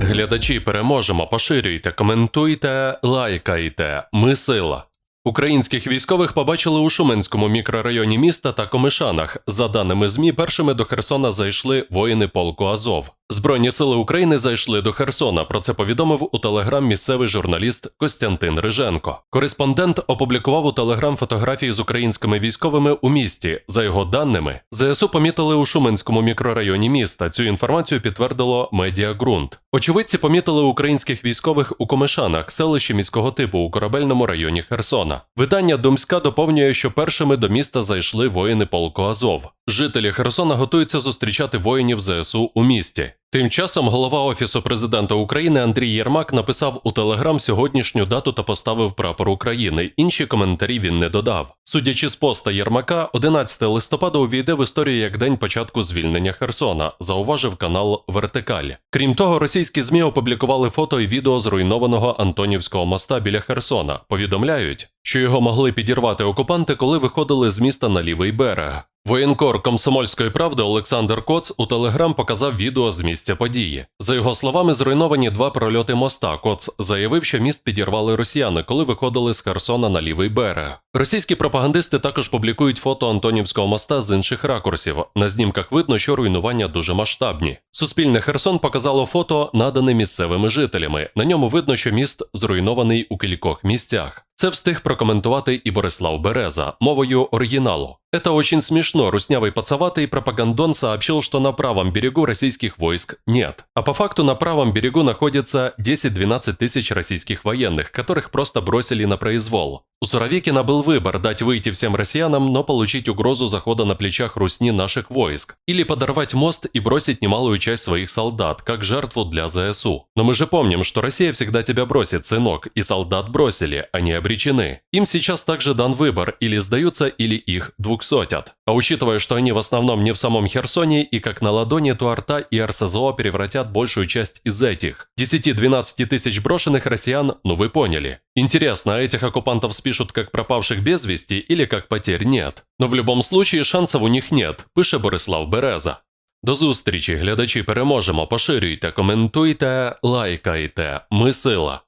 Глядачі переможемо, поширюйте, коментуйте, лайкайте. Ми сила. Українських військових побачили у Шуменському мікрорайоні міста та Комишанах. За даними ЗМІ, першими до Херсона зайшли воїни полку Азов. Збройні сили України зайшли до Херсона. Про це повідомив у телеграм місцевий журналіст Костянтин Риженко. Кореспондент опублікував у телеграм фотографії з українськими військовими у місті. За його даними, ЗСУ помітили у Шуменському мікрорайоні міста. Цю інформацію підтвердило медіа ґрунт. Очевидці помітили українських військових у Комишанах, селищі міського типу у корабельному районі Херсона. Видання Думська доповнює, що першими до міста зайшли воїни полку Азов. Жителі Херсона готуються зустрічати воїнів ЗСУ у місті. Тим часом голова Офісу президента України Андрій Єрмак написав у Телеграм сьогоднішню дату та поставив прапор України. Інші коментарі він не додав. Судячи з поста Єрмака, 11 листопада увійде в історію як день початку звільнення Херсона, зауважив канал Вертикаль. Крім того, російські ЗМІ опублікували фото і відео зруйнованого Антонівського моста біля Херсона. Повідомляють, що його могли підірвати окупанти, коли виходили з міста на лівий берег. Воєнкор комсомольської правди Олександр Коц у Телеграм показав відео з місця події. За його словами, зруйновані два прольоти моста. Коц заявив, що міст підірвали росіяни, коли виходили з Херсона на лівий берег. Російські пропагандисти також публікують фото Антонівського моста з інших ракурсів. На знімках видно, що руйнування дуже масштабні. Суспільне Херсон показало фото, надане місцевими жителями. На ньому видно, що міст зруйнований у кількох місцях. Це встиг прокоментувати і Борислав Береза мовою оригіналу. Это очень смешно. Руснявый пацаватый пропагандон сообщил, что на правом берегу российских войск нет. А по факту на правом берегу находится 10-12 тысяч российских военных, которых просто бросили на произвол. У Суровикина был выбор дать выйти всем россиянам, но получить угрозу захода на плечах русни наших войск. Или подорвать мост и бросить немалую часть своих солдат, как жертву для ЗСУ. Но мы же помним, что Россия всегда тебя бросит, сынок, и солдат бросили, они обречены. Им сейчас также дан выбор, или сдаются, или их двухсотят. А учитывая, что они в основном не в самом Херсоне и как на ладони, то Арта и РСЗО превратят большую часть из этих 10-12 тысяч брошенных россиян, ну вы поняли. Интересно, а этих оккупантов спишут как пропавших без вести или как потерь нет? Но в любом случае шансов у них нет, пише Борислав Береза. До зустрічі, глядачі, переможемо, поширюйте, коментуйте, лайкайте. Ми сила.